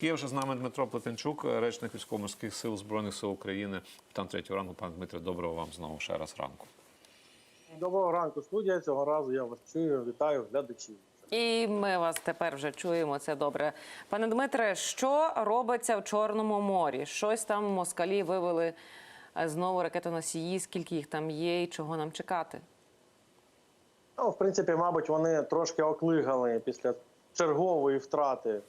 Є вже з нами Дмитро Плетенчук, речник військово-морських сил Збройних сил України. Там третього ранку. Пане Дмитре, доброго вам знову ще раз ранку. Доброго ранку, студія. Цього разу я вас чую. Вітаю глядачів. І ми вас тепер вже чуємо. Це добре. Пане Дмитре, що робиться в Чорному морі? Щось там москалі вивели е, знову ракетоносії. Скільки їх там є, і чого нам чекати? Ну, в принципі, мабуть, вони трошки оклигали після чергової втрати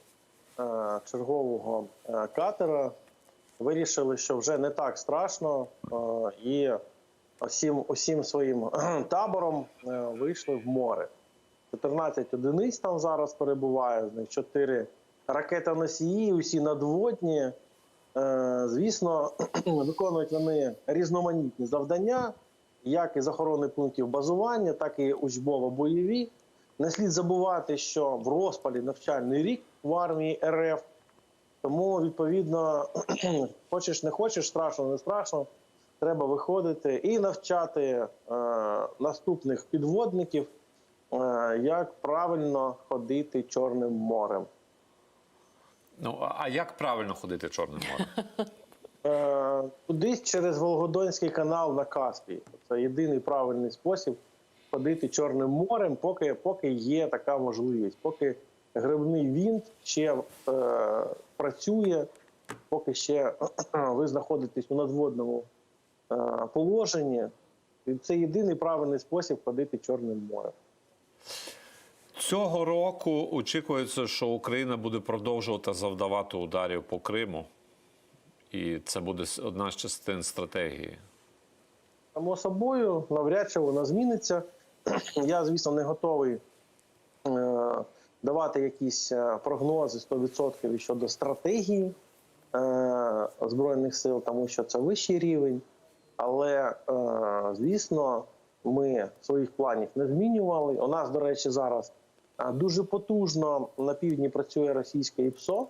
чергового е, катера. Вирішили, що вже не так страшно, е, і усім, усім своїм табором е, вийшли в море. 14 одиниць там зараз перебуває, з них 4 ракетоносії, усі надводні. Е, Звісно, виконують вони різноманітні завдання, як із охорони пунктів базування, так і учбово-бойові. Не слід забувати, що в розпалі навчальний рік в армії РФ. Тому, відповідно, хочеш не хочеш, страшно, не страшно, треба виходити і навчати е, наступних підводників, е, як правильно ходити Чорним морем. Ну а як правильно ходити Чорним морем? Е, Кудись через Волгодонський канал на Каспій. Це єдиний правильний спосіб ходити Чорним морем, поки, поки є така можливість, поки грибний вінт ще е, працює, поки ще ви знаходитесь у надводному е, положенні. І це єдиний правильний спосіб ходити Чорним морем. Цього року очікується, що Україна буде продовжувати завдавати ударів по Криму, і це буде одна з частин стратегії. Само собою, навряд чи вона зміниться. Я, звісно, не готовий е, давати якісь е, прогнози 100% щодо стратегії е, Збройних сил, тому що це вищий рівень. Але, е, звісно, ми своїх планів не змінювали. У нас, до речі, зараз е, дуже потужно на півдні працює російське ІПСО,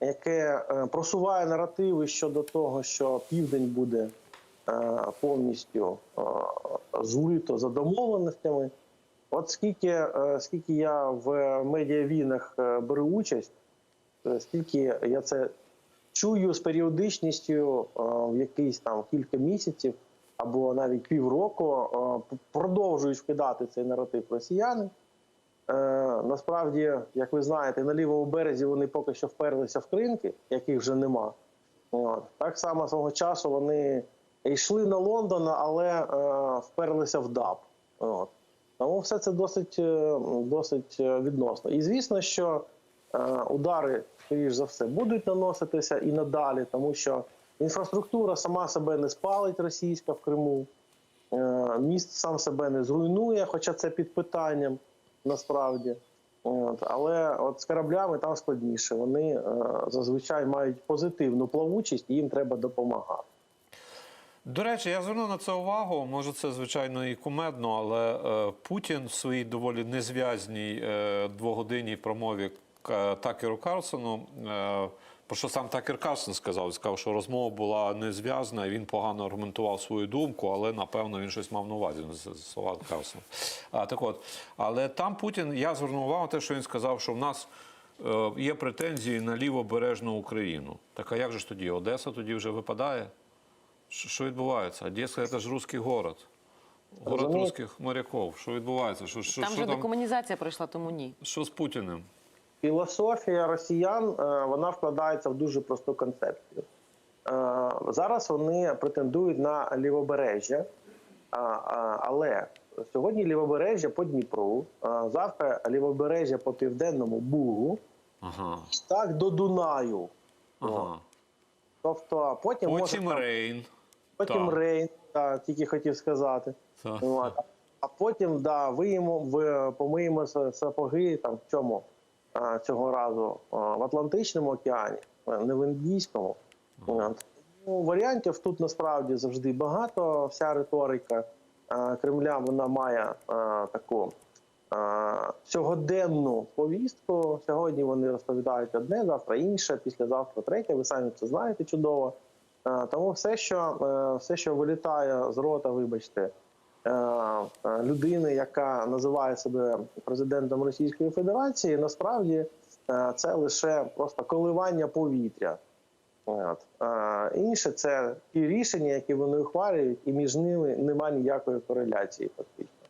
яке е, просуває наративи щодо того, що південь буде повністю злито за домовленостями. От скільки, е, скільки я в медіавійнах е, беру участь, е, скільки я це чую з періодичністю в якийсь там кілька місяців або навіть півроку, продовжують вкидати цей наратив росіяни. Насправді, як ви знаєте, на лівому березі вони поки що вперлися в кринки, яких вже нема. Так само свого часу вони йшли на Лондон, але вперлися в ДАБ. От. Тому все це досить, е, досить е, відносно. І звісно, що е, удари, скоріш за все, будуть наноситися і надалі, тому що інфраструктура сама себе не спалить російська в Криму. Міст сам себе не зруйнує, хоча це під питанням насправді. От, але от з кораблями там складніше. Вони зазвичай мають позитивну плавучість і їм треба допомагати. До речі, я звернув на це увагу. Може, це звичайно і кумедно, але е, Путін в своїй доволі незв'язній е, двогодинній промові К- Такеру Карлсону, е, про що сам Такер Карлсон сказав, сказав, що розмова була незв'язна, і він погано аргументував свою думку, але напевно він щось мав на увазі слова Карлсона. А так от, але там Путін, я звернув увагу на те, що він сказав, що в нас. е, Є претензії на лівобережну Україну. Так а як же ж тоді? Одеса тоді вже випадає? Що що відбувається? Одеса це ж русський город. Город Розумієте? русських моряків. Що відбувається? Що, що, Там що, вже там, декомунізація пройшла, тому ні. що з Путіним? Філософія росіян е, вона вкладається в дуже просту концепцію. Е, Зараз вони претендують на лівобережжя, а, а, але сьогодні лівобережжя по Дніпру, завтра лівобережжя по південному Бугу, Ага. так до Дунаю. ага. Тобто потім може Потім там- Рейн. Потім Так. Рейн, так, тільки хотів сказати. Так. От. А потім да, виємо, в, помиємо сапоги там в чому а, цього разу а, в Атлантичному океані, не в Індійському. От. Ну, варіантів тут насправді завжди багато. Вся риторика а, Кремля вона має а, таку а, сьогоденну повістку. Сьогодні вони розповідають одне, завтра інше, післязавтра третє. Ви самі це знаєте чудово. Е, Тому все, що е, все, що вилітає з рота, вибачте, е, людини, яка називає себе президентом Російської Федерації, насправді це лише просто коливання повітря. От. Інше це ті рішення, які вони ухвалюють, і між ними немає ніякої кореляції. Фактично.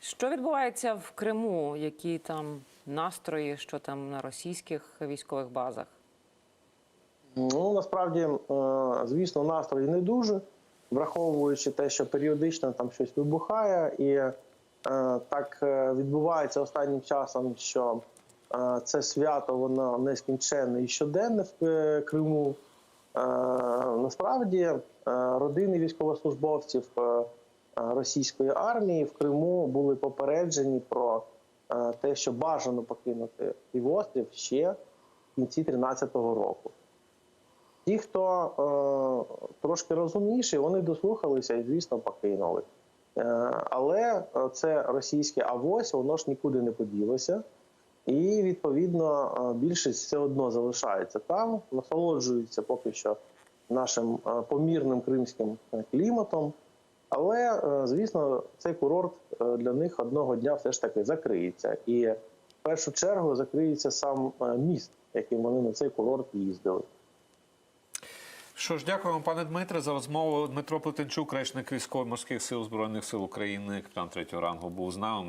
Що відбувається в Криму? Які там настрої, що там на російських військових базах? Ну насправді, е, звісно, настрої не дуже, враховуючи те, що періодично там щось вибухає, і е, так е, відбувається останнім часом, що це свято воно нескінченне і щоденне в Криму. Насправді родини військовослужбовців російської армії в Криму були попереджені про те, що бажано покинути півострів ще в кінці 2013 року. Ті, хто е, трошки розумніші, вони дослухалися і, звісно, покинули. Е, але е, це російське авось, воно ж нікуди не поділося. І, відповідно, е, більшість все одно залишається там, насолоджуються поки що нашим е, помірним кримським кліматом. Але, звісно, цей курорт для них одного дня все ж таки закриється. І в першу чергу закриється сам міст, яким вони на цей курорт їздили. Що ж, дякуємо, пане Дмитре, за розмову. Дмитро Плетенчук, речник військово-морських сил Збройних сил України, капітан третього рангу, був з нами.